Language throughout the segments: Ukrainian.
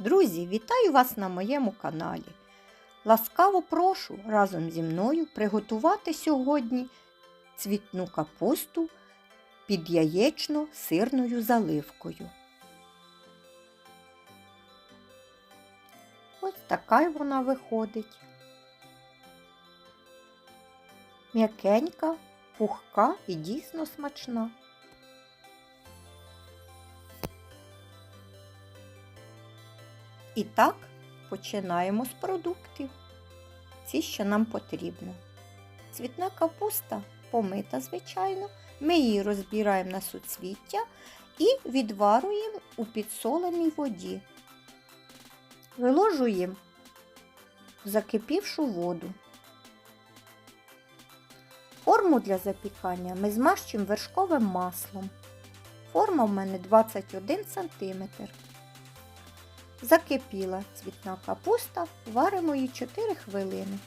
Друзі, вітаю вас на моєму каналі. Ласкаво прошу разом зі мною приготувати сьогодні цвітну капусту під яєчно-сирною заливкою. Ось така вона виходить. М'якенька, пухка і дійсно смачна. І так починаємо з продуктів. Ці, що нам потрібно. Цвітна капуста помита, звичайно. Ми її розбираємо на суцвіття і відварюємо у підсоленій воді. Виложуємо в закипівшу воду. Форму для запікання ми змащуємо вершковим маслом. Форма в мене 21 см. Закипіла цвітна капуста, варимо її 4 хвилини.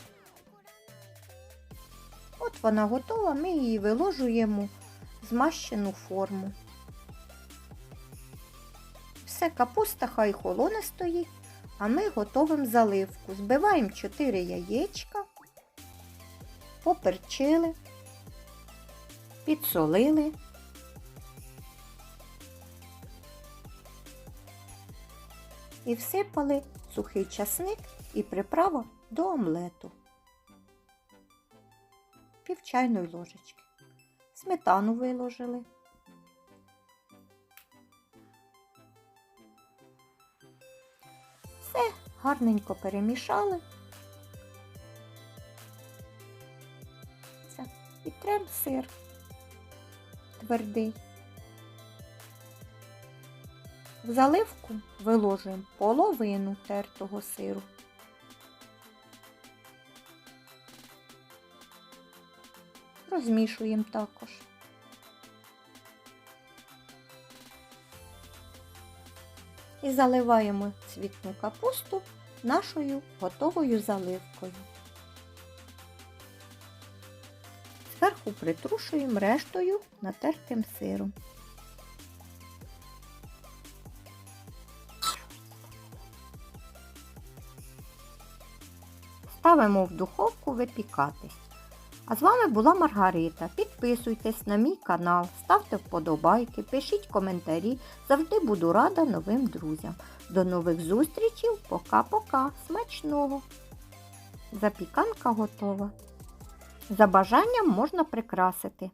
От вона готова, ми її виложуємо в змащену форму. Все, капуста хай холоне стоїть, а ми готовимо заливку. Збиваємо 4 яєчка, поперчили, підсолили. І всипали сухий часник і приправа до омлету. Пів чайної ложечки. Сметану виложили. Все гарненько перемішали. І трем сир твердий. В заливку виложуємо половину тертого сиру. Розмішуємо також. І заливаємо цвітну капусту нашою готовою заливкою. Зверху притрушуємо рештою натертим сиром. Ставимо в духовку випікатись. А з вами була Маргарита. Підписуйтесь на мій канал, ставте вподобайки, пишіть коментарі. Завжди буду рада новим друзям. До нових зустрічей. Пока-пока. Смачного! Запіканка готова. За бажанням можна прикрасити.